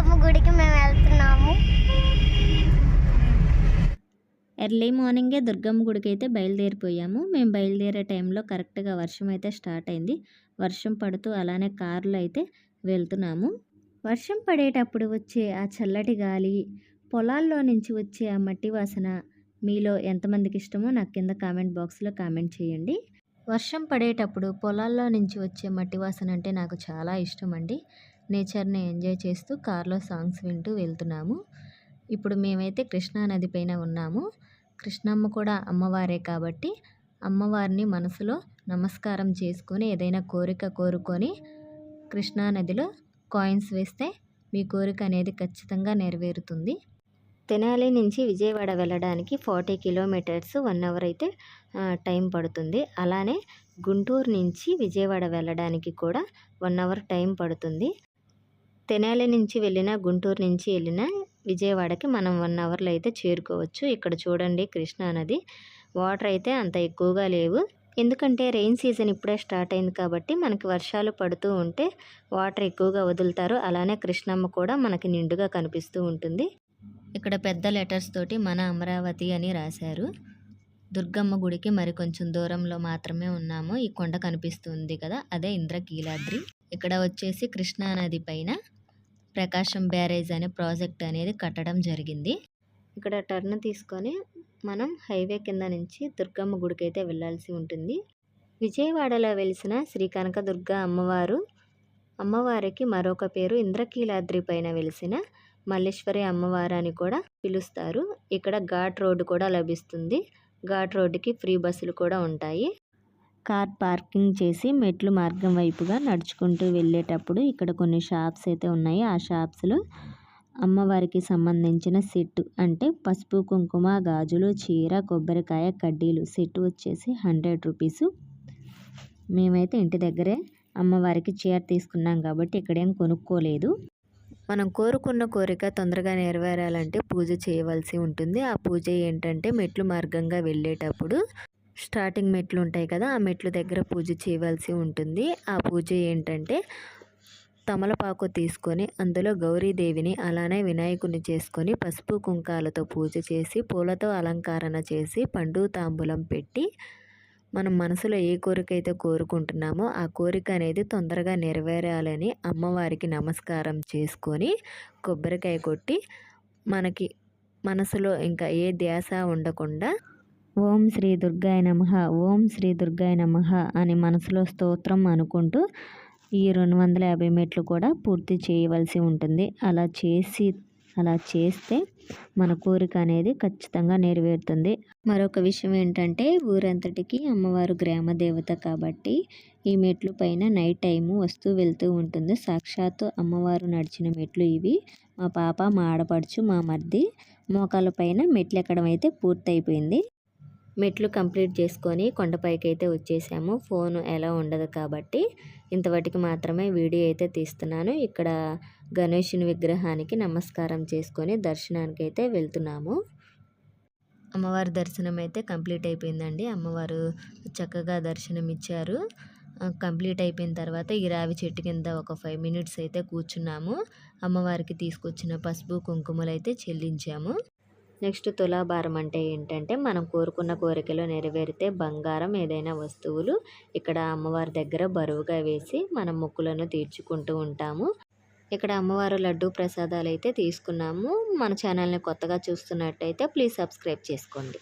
దుర్గమ్మ గుడికి మేము వెళ్తున్నాము. ఎర్లీ మార్నింగే దుర్గమ్మ గుడికి అయితే బయలుదేరిపోయాము. మేము బయలుదేరే టైంలో కరెక్ట్గా వర్షం అయితే స్టార్ట్ అయింది. వర్షం పడుతూ అలానే కారులో అయితే వెళ్తున్నాము. వర్షం పడేటప్పుడు వచ్చే ఆ చల్లటి గాలి పొలాల్లో నుంచి వచ్చే ఆ మట్టి వాసన మీలో ఎంతమందికి ఇష్టమో నాకు కింద కామెంట్ బాక్స్లో కామెంట్ చేయండి. వర్షం పడేటప్పుడు పొలాల్లో నుంచి వచ్చే మట్టి వాసన అంటే నాకు చాలా ఇష్టం అండి నేచర్ని ఎంజాయ్ చేస్తూ కార్లో సాంగ్స్ వింటూ వెళ్తున్నాము. ఇప్పుడు మేమైతే కృష్ణా నది పైన ఉన్నాము. కృష్ణమ్మ కూడా అమ్మవారే కాబట్టి అమ్మవారిని మనసులో నమస్కారం చేసుకొని ఏదైనా కోరిక కోరుకొని కృష్ణా నదిలో కాయిన్స్ వేస్తే మీ కోరిక అనేది ఖచ్చితంగా నెరవేరుతుంది. తెనాలి నుంచి విజయవాడ వెళ్ళడానికి ఫార్టీ కిలోమీటర్స్ వన్ అవర్ అయితే టైం పడుతుంది. అలానే గుంటూరు నుంచి విజయవాడ వెళ్ళడానికి కూడా వన్ అవర్ టైం పడుతుంది. తెనాలి నుంచి వెళ్ళిన గుంటూరు నుంచి వెళ్ళిన విజయవాడకి మనం వన్ అవర్లో అయితే చేరుకోవచ్చు. ఇక్కడ చూడండి కృష్ణా నది. వాటర్ అయితే అంత ఎక్కువగా లేవు. ఎందుకంటే రెయిన్ సీజన్ ఇప్పుడే స్టార్ట్ అయింది కాబట్టి మనకి వర్షాలు పడుతూ ఉంటే వాటర్ ఎక్కువగా వదులుతారు. అలానే కృష్ణమ్మ కూడా మనకి నిండుగా కనిపిస్తూ ఉంటుంది. ఇక్కడ పెద్ద లెటర్స్ తోటి మన అమరావతి అని రాశారు. దుర్గమ్మ గుడికి మరి కొంచెం దూరంలో మాత్రమే ఉన్నాము. ఈ కొండ కనిపిస్తుంది కదా అదే ఇంద్రకీలాద్రి. ఇక్కడ వచ్చేసి కృష్ణానది పైన ప్రకాశం బ్యారేజ్ అనే ప్రాజెక్ట్ అనేది కట్టడం జరిగింది. ఇక్కడ టర్న్ తీసుకొని మనం హైవే కింద నుంచి దుర్గమ్మ గుడికి అయితే వెళ్ళాల్సి ఉంటుంది. విజయవాడలో వెలిసిన శ్రీ కనకదుర్గ అమ్మవారు అమ్మవారికి మరొక పేరు ఇంద్రకీలాద్రి పైన వెలిసిన మల్లేశ్వరి అమ్మవారు అని కూడా పిలుస్తారు. ఇక్కడ ఘాట్ రోడ్డు కూడా లభిస్తుంది. ఘాట్ రోడ్డుకి ఫ్రీ బస్సులు కూడా ఉంటాయి. కార్ పార్కింగ్ చేసి మెట్లు మార్గం వైపుగా నడుచుకుంటూ వెళ్ళేటప్పుడు ఇక్కడ కొన్ని షాప్స్ అయితే ఉన్నాయి. ఆ షాప్స్లో అమ్మవారికి సంబంధించిన సెట్ అంటే పసుపు కుంకుమ గాజులు చీర కొబ్బరికాయ కడ్డీలు. సెట్ వచ్చేసి హండ్రెడ్ రూపీస్. మేమైతే ఇంటి దగ్గరే అమ్మవారికి చీర తీసుకున్నాం కాబట్టి ఇక్కడేం కొనుక్కోలేదు. మనం కోరుకున్న కోరిక తొందరగా నెరవేరాలంటే పూజ చేయవలసి ఉంటుంది. ఆ పూజ ఏంటంటే మెట్లు మార్గంగా వెళ్ళేటప్పుడు స్టార్టింగ్ మెట్లు ఉంటాయి కదా ఆ మెట్లు దగ్గర పూజ చేయవలసి ఉంటుంది. ఆ పూజ ఏంటంటే తమలపాకు తీసుకొని అందులో గౌరీదేవిని అలానే వినాయకుని చేసుకొని పసుపు కుంకాలతో పూజ చేసి పూలతో అలంకరణ చేసి పండు తాంబూలం పెట్టి మనం మనసులో ఏ కోరిక అయితే కోరుకుంటున్నామో ఆ కోరిక అనేది తొందరగా నెరవేరాలని అమ్మవారికి నమస్కారం చేసుకొని కొబ్బరికాయ కొట్టి మనకి మనసులో ఇంకా ఏ ధ్యాస ఉండకుండా ఓం శ్రీ దుర్గాయ నమ ఓం శ్రీ దుర్గాయ నమ అని మనసులో స్తోత్రం అనుకుంటూ ఈ రెండు వందల యాభై మెట్లు కూడా పూర్తి చేయవలసి ఉంటుంది. అలా చేసి అలా చేస్తే మన కోరిక అనేది ఖచ్చితంగా నెరవేరుతుంది. మరొక విషయం ఏంటంటే ఊరంతటికి అమ్మవారు గ్రామ దేవత కాబట్టి ఈ మెట్లు పైన నైట్ టైము వస్తూ వెళ్తూ ఉంటుంది. సాక్షాత్తు అమ్మవారు నడిచిన మెట్లు ఇవి. మా పాప మా ఆడపడుచు మా మర్ది మోకాల పైన మెట్లు ఎక్కడం అయితే పూర్తయిపోయింది. మెట్లు కంప్లీట్ చేసుకొని కొండపైకి అయితే వచ్చేసాము. ఫోన్ ఎలా ఉండదు కాబట్టి ఇంతవరకు మాత్రమే వీడియో అయితే తీస్తున్నాను. ఇక్కడ గణేషుని విగ్రహానికి నమస్కారం చేసుకొని దర్శనానికి అయితే వెళ్తున్నాము. అమ్మవారి దర్శనం అయితే కంప్లీట్ అయిపోయిందండి. అమ్మవారు చక్కగా దర్శనం ఇచ్చారు. కంప్లీట్ అయిపోయిన తర్వాత ఈ రావి చెట్టు కింద ఒక ఫైవ్ మినిట్స్ అయితే కూర్చున్నాము. అమ్మవారికి తీసుకొచ్చిన పసుపు కుంకుమలు అయితే చెల్లించాము. నెక్స్ట్ తులాభారం అంటే ఏంటంటే మనం కోరుకున్న కోరికలు నెరవేరితే బంగారం ఏదైనా వస్తువులు ఇక్కడ అమ్మవారి దగ్గర బరువుగా వేసి మనం మొక్కులను తీర్చుకుంటూ ఉంటాము. ఇక్కడ అమ్మవారు లడ్డు ప్రసాదాలు అయితే తీసుకున్నాము. మన ఛానల్ని కొత్తగా చూస్తున్నట్టయితే ప్లీజ్ సబ్స్క్రైబ్ చేసుకోండి.